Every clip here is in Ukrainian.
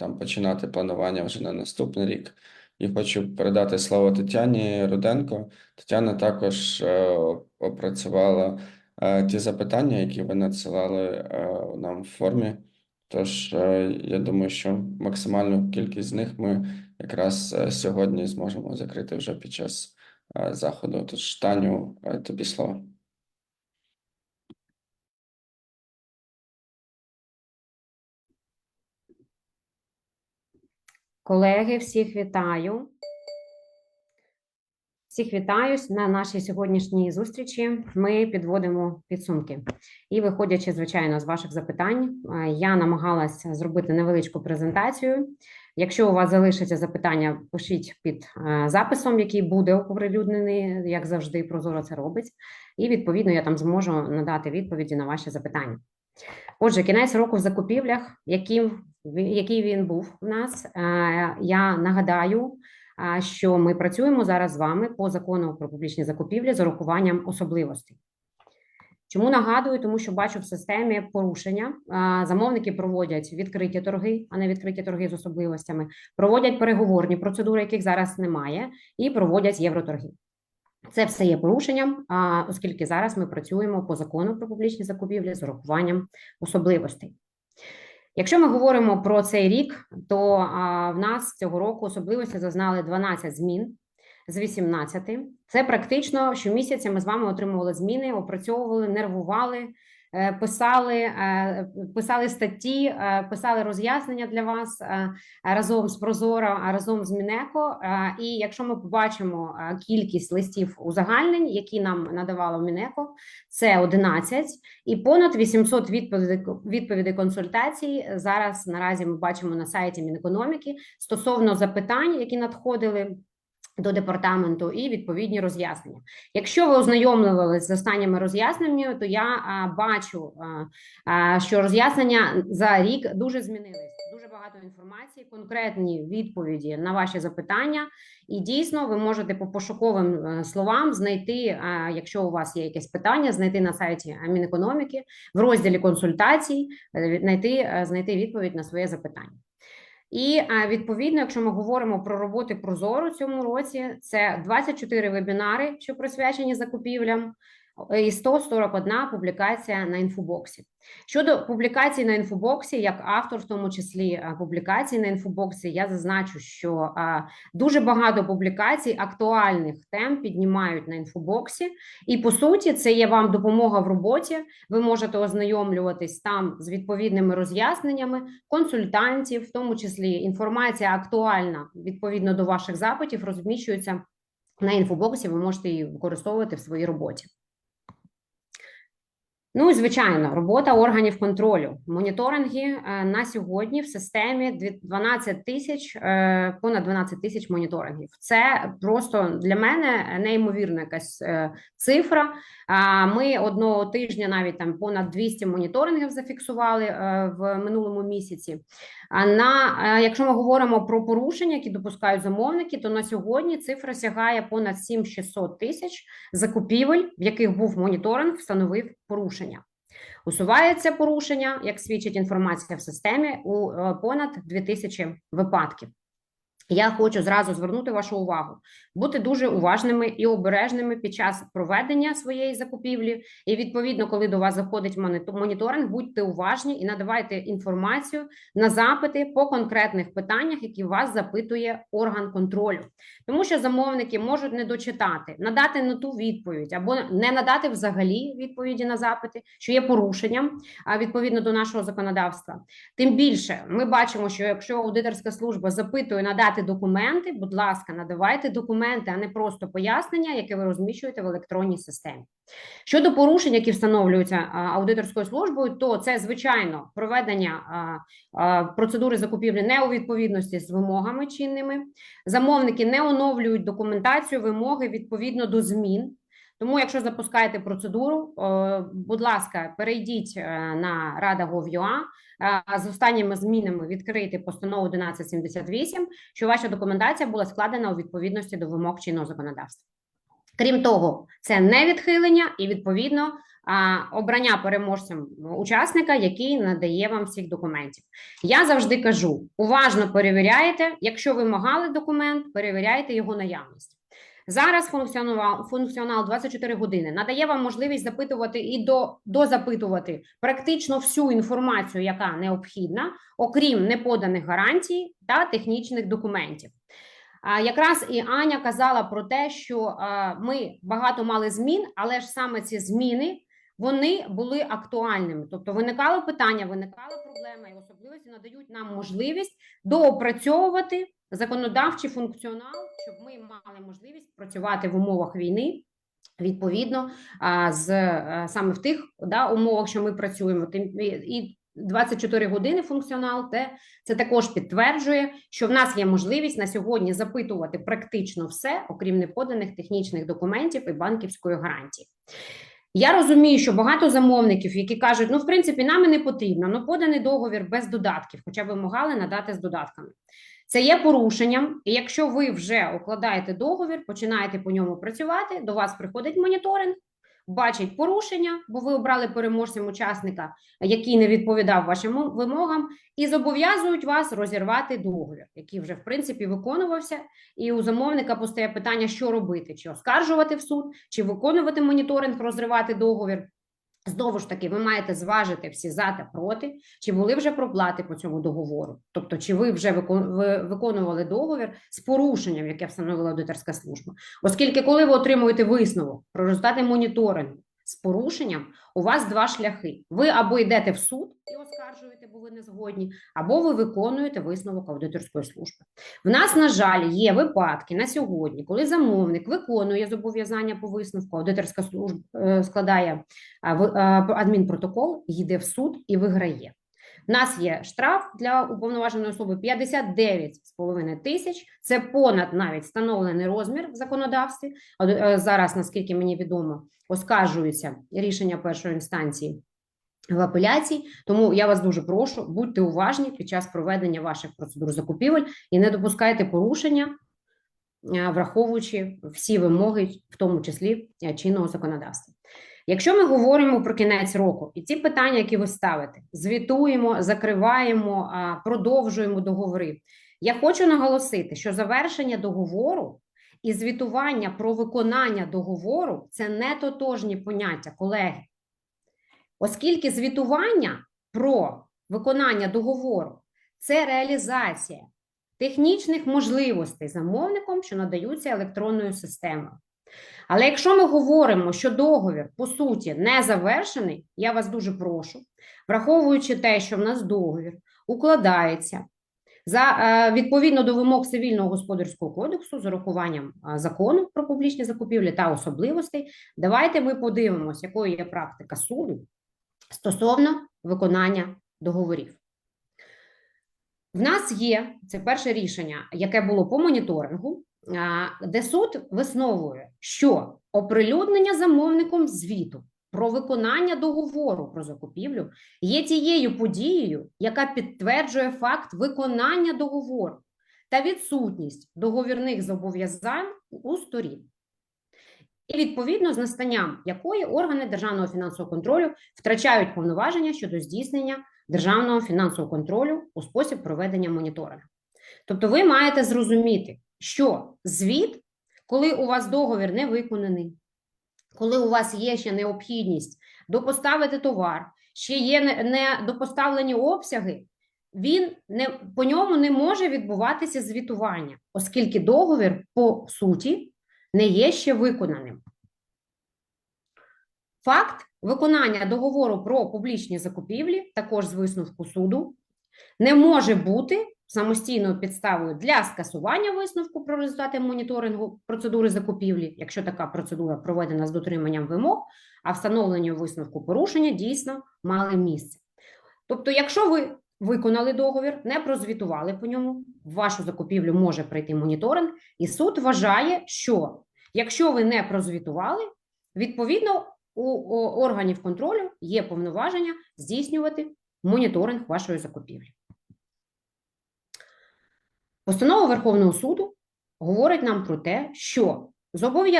там починати планування вже на наступний рік. І хочу передати слово Тетяні Руденко. Тетяна також е, опрацювала е, ті запитання, які ви надсилали е, нам в формі. Тож, я думаю, що максимальну кількість з них ми якраз сьогодні зможемо закрити вже під час заходу. Тож, Таню, тобі слово. Колеги, всіх вітаю. Всіх вітаю на нашій сьогоднішній зустрічі. Ми підводимо підсумки. І, виходячи, звичайно, з ваших запитань, е, я намагалася зробити невеличку презентацію. Якщо у вас залишаться запитання, пишіть під е, записом, який буде оприлюднений, як завжди, Прозоро це робить. І відповідно я там зможу надати відповіді на ваші запитання. Отже, кінець року в закупівлях, яким який він був у нас. Я нагадаю, що ми працюємо зараз з вами по закону про публічні закупівлі з урахуванням особливостей. Чому нагадую? Тому що бачу в системі порушення. Замовники проводять відкриті торги, а не відкриті торги з особливостями, проводять переговорні процедури, яких зараз немає, і проводять євроторги. Це все є порушенням, оскільки зараз ми працюємо по закону про публічні закупівлі з урахуванням особливостей. Якщо ми говоримо про цей рік, то в нас цього року особливості зазнали 12 змін з 18. Це практично щомісяця ми з вами отримували зміни, опрацьовували, нервували, писали, е, писали статті, е, писали роз'яснення для вас е, разом з Прозоро, разом з Мінеко. Е, І якщо ми побачимо е, кількість листів узагальнень, які нам надавало Мінеко, це 11, і понад 800 відповідей, відповідей консультацій зараз наразі ми бачимо на сайті Мінекономіки стосовно запитань, які надходили. До департаменту і відповідні роз'яснення. Якщо ви ознайомлювалися з останніми роз'ясненнями, то я а, бачу, а, що роз'яснення за рік дуже змінились. Дуже багато інформації, конкретні відповіді на ваші запитання, і дійсно ви можете по пошуковим е, словам знайти, а, якщо у вас є якесь питання, знайти на сайті Мінекономіки в розділі консультацій, е, знайти, е, знайти відповідь на своє запитання. І е, відповідно, якщо ми говоримо про роботи Прозоро цьому році, це 24 вебінари, що присвячені закупівлям, і 141 публікація на інфобоксі. Щодо публікацій на інфобоксі, як автор, в тому числі е, публікацій на інфобоксі, я зазначу, що е, дуже багато публікацій актуальних тем піднімають на інфобоксі, і по суті, це є вам допомога в роботі. Ви можете ознайомлюватись там з відповідними роз'ясненнями консультантів, в тому числі інформація актуальна відповідно до ваших запитів, розміщується на інфобоксі. Ви можете її використовувати в своїй роботі. Ну і звичайно, робота органів контролю. Моніторинги е, на сьогодні в системі дві- 12 тисяч, е, понад 12 тисяч моніторингів. Це просто для мене неймовірна якась е, цифра. Ми одного тижня навіть там понад 200 моніторингів зафіксували в минулому місяці. А на е, якщо ми говоримо про порушення, які допускають замовники, то на сьогодні цифра сягає понад 7600 тисяч закупівель, в яких був моніторинг, встановив порушення. Усувається порушення, як свідчить інформація в системі, у е, понад 2000 випадків. Я хочу зразу звернути вашу увагу, бути дуже уважними і обережними під час проведення своєї закупівлі. І відповідно, коли до вас заходить моніторинг, будьте уважні і надавайте інформацію на запити по конкретних питаннях, які вас запитує орган контролю, тому що замовники можуть не дочитати, надати не ту відповідь або не надати взагалі відповіді на запити, що є порушенням відповідно до нашого законодавства. Тим більше ми бачимо, що якщо аудиторська служба запитує надати документи, будь ласка, надавайте документи, а не просто пояснення, яке ви розміщуєте в електронній системі. Щодо порушень, які встановлюються аудиторською службою, то це звичайно проведення процедури закупівлі не у відповідності з вимогами чинними. Замовники не оновлюють документацію, вимоги відповідно до змін. Тому, якщо запускаєте процедуру, е, будь ласка, перейдіть е, на Rada.gov.ua, е, з останніми змінами відкрити постанову 1178, що ваша документація була складена у відповідності до вимог чинного законодавства. Крім того, це не відхилення, і відповідно обрання переможцем учасника, який надає вам всіх документів. Я завжди кажу: уважно перевіряєте, якщо вимагали документ, перевіряйте його наявність. Зараз функціонал, функціонал 24 години надає вам можливість запитувати і до, дозапитувати практично всю інформацію, яка необхідна, окрім неподаних гарантій та технічних документів. А якраз і Аня казала про те, що ми багато мали змін, але ж саме ці зміни вони були актуальними. Тобто виникали питання, виникали проблеми, і особливості надають нам можливість доопрацьовувати законодавчий функціонал, щоб ми мали можливість працювати в умовах війни. Відповідно, з саме в тих да, умовах, що ми працюємо, тим і 24 години функціонал, те це також підтверджує, що в нас є можливість на сьогодні запитувати практично все, окрім неподаних технічних документів і банківської гарантії. Я розумію, що багато замовників, які кажуть, ну в принципі, нам не потрібно, ну поданий договір без додатків, хоча б вимагали надати з додатками. Це є порушенням, і якщо ви вже укладаєте договір, починаєте по ньому працювати, до вас приходить моніторинг, бачить порушення, бо ви обрали переможцем учасника, який не відповідав вашим вимогам, і зобов'язують вас розірвати договір, який вже в принципі виконувався. І у замовника постає питання, що робити: чи оскаржувати в суд, чи виконувати моніторинг, розривати договір. Знову ж таки, ви маєте зважити всі за та проти, чи були вже проплати по цьому договору, тобто чи ви вже виконували договір з порушенням, яке встановила аудиторська служба. Оскільки, коли ви отримуєте висновок про результати моніторингу з порушенням, у вас два шляхи: ви або йдете в суд і оскаржуєте, бо ви не згодні, або ви виконуєте висновок аудиторської служби. В нас, на жаль, є випадки на сьогодні, коли замовник виконує зобов'язання по висновку, аудиторська служба е, складає адмінпротокол, йде в суд і виграє. У нас є штраф для уповноваженої особи 59,5 тисяч. Це понад навіть встановлений розмір в законодавстві. Е, Зараз, наскільки мені відомо, оскаржується рішення першої інстанції в апеляції. Тому я вас дуже прошу, будьте уважні під час проведення ваших процедур закупівель і не допускайте порушення, е, враховуючи всі вимоги, в тому числі е, чинного законодавства. Якщо ми говоримо про кінець року, і ці питання, які ви ставите, звітуємо, закриваємо, продовжуємо договори. Я хочу наголосити, що завершення договору і звітування про виконання договору це не тотожні поняття, колеги. Оскільки звітування про виконання договору це реалізація технічних можливостей замовником, що надаються електронною системою. Але якщо ми говоримо, що договір по суті не завершений, я вас дуже прошу, враховуючи те, що в нас договір укладається за е, відповідно до вимог цивільного господарського кодексу з урахуванням е, закону про публічні закупівлі та особливостей, давайте ми подивимося, якою є практика суду стосовно виконання договорів. В нас є це перше рішення, яке було по моніторингу, де суд висновує, що оприлюднення замовником звіту про виконання договору про закупівлю є тією подією, яка підтверджує факт виконання договору та відсутність договірних зобов'язань у сторін. І відповідно з настанням якої органи державного фінансового контролю втрачають повноваження щодо здійснення державного фінансового контролю у спосіб проведення моніторингу. Тобто ви маєте зрозуміти, що звіт, коли у вас договір не виконаний, коли у вас є ще необхідність допоставити товар, ще є не- не обсяги, він не по ньому не може відбуватися звітування, оскільки договір по суті не є ще виконаним. Факт виконання договору про публічні закупівлі, також з висновку суду, не може бути самостійною підставою для скасування висновку про результати моніторингу процедури закупівлі, якщо така процедура проведена з дотриманням вимог, а встановлення висновку порушення дійсно мали місце. Тобто, якщо ви виконали договір, не прозвітували по ньому, в вашу закупівлю може прийти моніторинг, і суд вважає, що якщо ви не прозвітували, відповідно у органів контролю є повноваження здійснювати моніторинг вашої закупівлі. Постанова Верховного суду говорить нам про те, що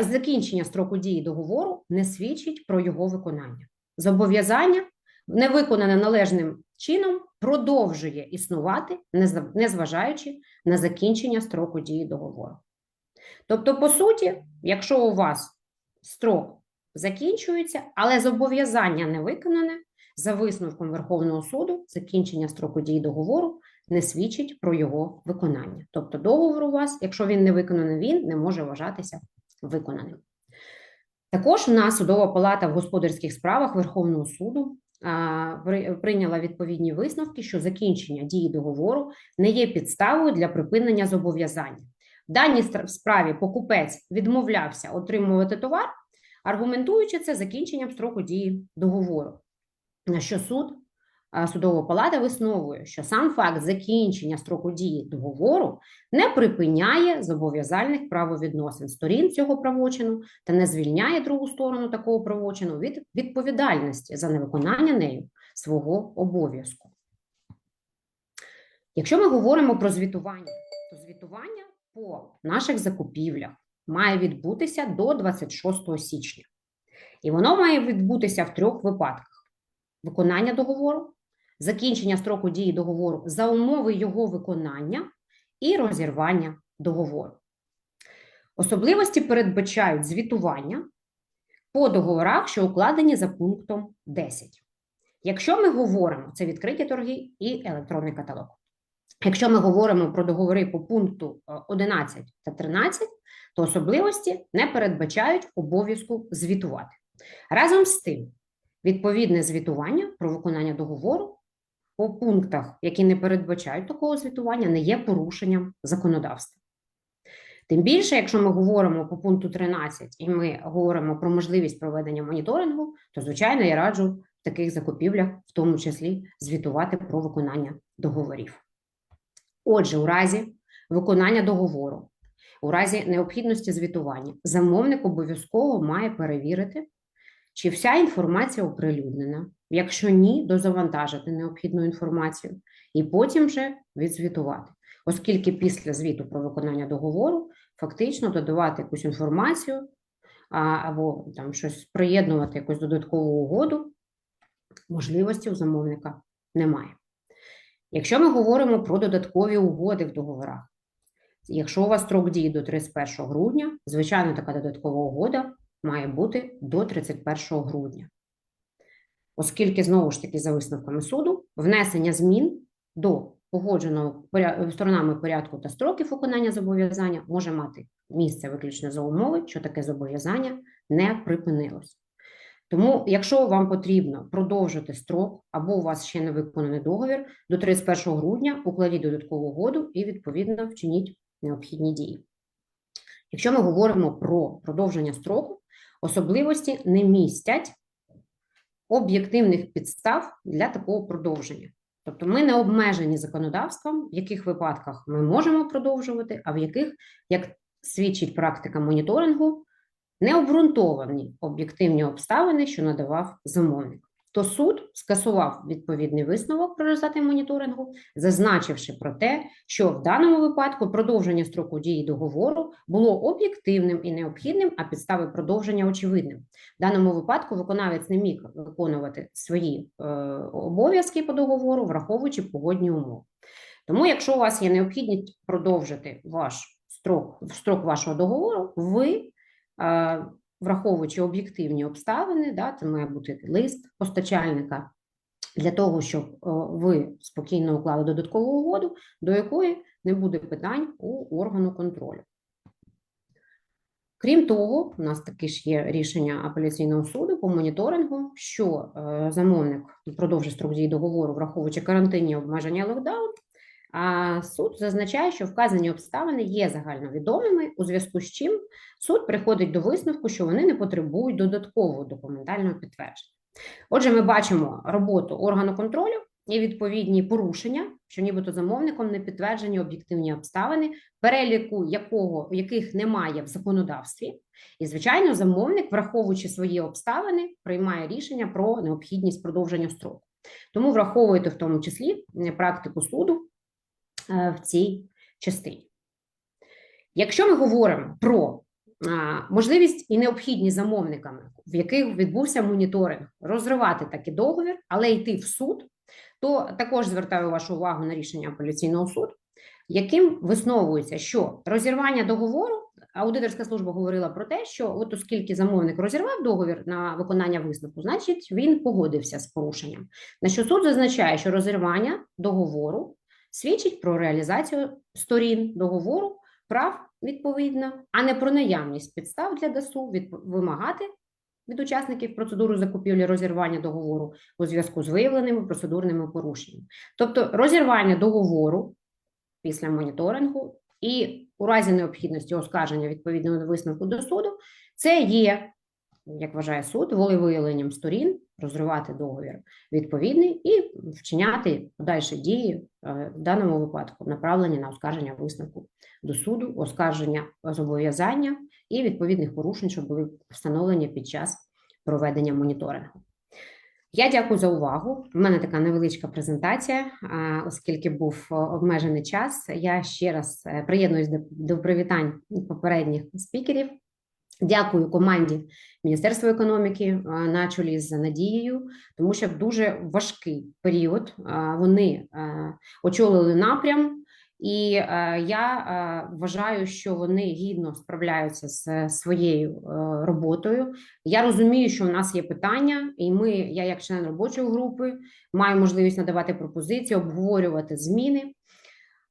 закінчення строку дії договору не свідчить про його виконання. зобов'язання, не виконане належним чином, продовжує існувати, незважаючи на закінчення строку дії договору. Тобто, по суті, якщо у вас строк закінчується, але зобов'язання не виконане, за висновком Верховного суду, закінчення строку дії договору не свідчить про його виконання. Тобто, договор у вас, якщо він не виконаний, він не може вважатися виконаним. Також в нас судова палата в господарських справах Верховного суду прийняла відповідні висновки, що закінчення дії договору не є підставою для припинення зобов'язання. В даній справі покупець відмовлявся отримувати товар, аргументуючи це закінченням строку дії договору. На що суд судова палата висновує, що сам факт закінчення строку дії договору не припиняє зобов'язальних правовідносин сторін цього правочину та не звільняє другу сторону такого правочину від відповідальності за невиконання нею свого обов'язку. Якщо ми говоримо про звітування, то звітування по наших закупівлях має відбутися до 26 січня. І воно має відбутися в трьох випадках: виконання договору, закінчення строку дії договору за умови його виконання і розірвання договору. Особливості передбачають звітування по договорах, що укладені за пунктом 10. Якщо ми говоримо, це відкриті торги і електронний каталог. Якщо ми говоримо про договори по пункту е, 11 та 13, то особливості не передбачають обов'язку звітувати. Разом з тим, відповідне звітування про виконання договору по пунктах, які не передбачають такого звітування, не є порушенням законодавства. Тим більше, якщо ми говоримо по пункту 13 і ми говоримо про можливість проведення моніторингу, то звичайно я раджу в таких закупівлях, в тому числі, звітувати про виконання договорів. Отже, у разі виконання договору, у разі необхідності звітування, замовник обов'язково має перевірити, чи вся інформація оприлюднена. Якщо ні, дозавантажити необхідну інформацію і потім вже відзвітувати. Оскільки після звіту про виконання договору фактично додавати якусь інформацію або там щось приєднувати, якусь додаткову угоду, можливості у замовника немає. Якщо ми говоримо про додаткові угоди в договорах, якщо у вас строк дії до 31 грудня, звичайно, така додаткова угода має бути до 31 грудня. Оскільки, знову ж таки, за висновками суду, внесення змін до погодженого сторонами порядку та строків виконання зобов'язання може мати місце виключно за умови, що таке зобов'язання не припинилось. Тому, якщо вам потрібно продовжити строк або у вас ще не виконаний договір, до 31 грудня укладіть додаткову угоду і відповідно вчиніть необхідні дії. Якщо ми говоримо про продовження строку, особливості не містять об'єктивних підстав для такого продовження. Тобто ми не обмежені законодавством, в яких випадках ми можемо продовжувати, а в яких, як свідчить практика моніторингу, не обґрунтовані об'єктивні обставини, що надавав замовник. То суд скасував відповідний висновок про результати моніторингу, зазначивши про те, що в даному випадку продовження строку дії договору було об'єктивним і необхідним, а підстави продовження очевидним. В даному випадку виконавець не міг виконувати свої е, обов'язки по договору, враховуючи погодні умови. Тому, якщо у вас є необхідність продовжити ваш строк, строк вашого договору, ви е, враховуючи об'єктивні обставини, да, це має бути лист постачальника для того, щоб е, ви спокійно уклали додаткову угоду, до якої не буде питань у органу контролю. Крім того, у нас таки ж є рішення апеляційного суду по моніторингу, що е, замовник продовжить строк дії договору, враховуючи карантинні обмеження локдаун, суд зазначає, що вказані обставини є загальновідомими, у зв'язку з чим суд приходить до висновку, що вони не потребують додаткового документального підтвердження. Отже, ми бачимо роботу органу контролю і відповідні порушення, що нібито замовником не підтверджені об'єктивні обставини, переліку якого яких немає в законодавстві. І, звичайно, замовник, враховуючи свої обставини, приймає рішення про необхідність продовження строку. Тому враховуйте в тому числі практику суду в цій частині. Якщо ми говоримо про можливість і необхідність замовниками, в яких відбувся моніторинг, розривати такий договір, але йти в суд, то також звертаю вашу увагу на рішення апеляційного суду, яким висновується, що розірвання договору, аудиторська служба говорила про те, що от оскільки замовник розірвав договір на виконання висновку, значить він погодився з порушенням. На що суд зазначає, що розірвання договору свідчить про реалізацію сторін договору прав відповідно, а не про наявність підстав для ДАСУ відп- вимагати від учасників процедури закупівлі розірвання договору у зв'язку з виявленими процедурними порушеннями. Тобто розірвання договору після моніторингу і у разі необхідності оскарження відповідного висновку до суду, це є, як вважає суд, волевиявленням сторін розривати договір відповідний і вчиняти подальші дії е, в даному випадку, направлені на оскарження висновку до суду, оскарження зобов'язання і відповідних порушень, що були встановлені під час проведення моніторингу. Я дякую за увагу. У мене така невеличка презентація, оскільки був е, обмежений час. Я ще раз е, приєднуюсь до привітань попередніх спікерів. Дякую команді Міністерства економіки е, на чолі з Надією, тому що дуже важкий період е, вони е, очолили напрям, і я вважаю, що вони гідно справляються з своєю роботою. Я розумію, що у нас є питання, і ми, я як член робочої групи, маю можливість надавати пропозиції, обговорювати зміни.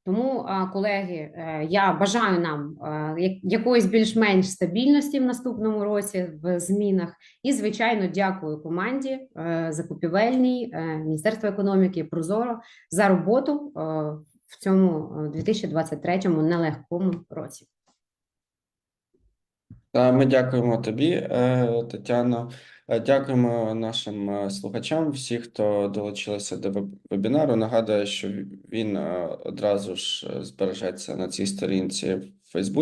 Тому, колеги, е, я бажаю нам е, якоїсь більш-менш стабільності в наступному році в змінах. І, звичайно, дякую команді е, закупівельній, Міністерству економіки, Прозоро за роботу в цьому е, 2023 нелегкому році. Ми дякуємо тобі, Тетяно. Е, Дякуємо нашим е, слухачам, всі, хто долучилися до веб- вебінару. Нагадую, що він е, одразу ж збережеться на цій сторінці в Фейсбуці.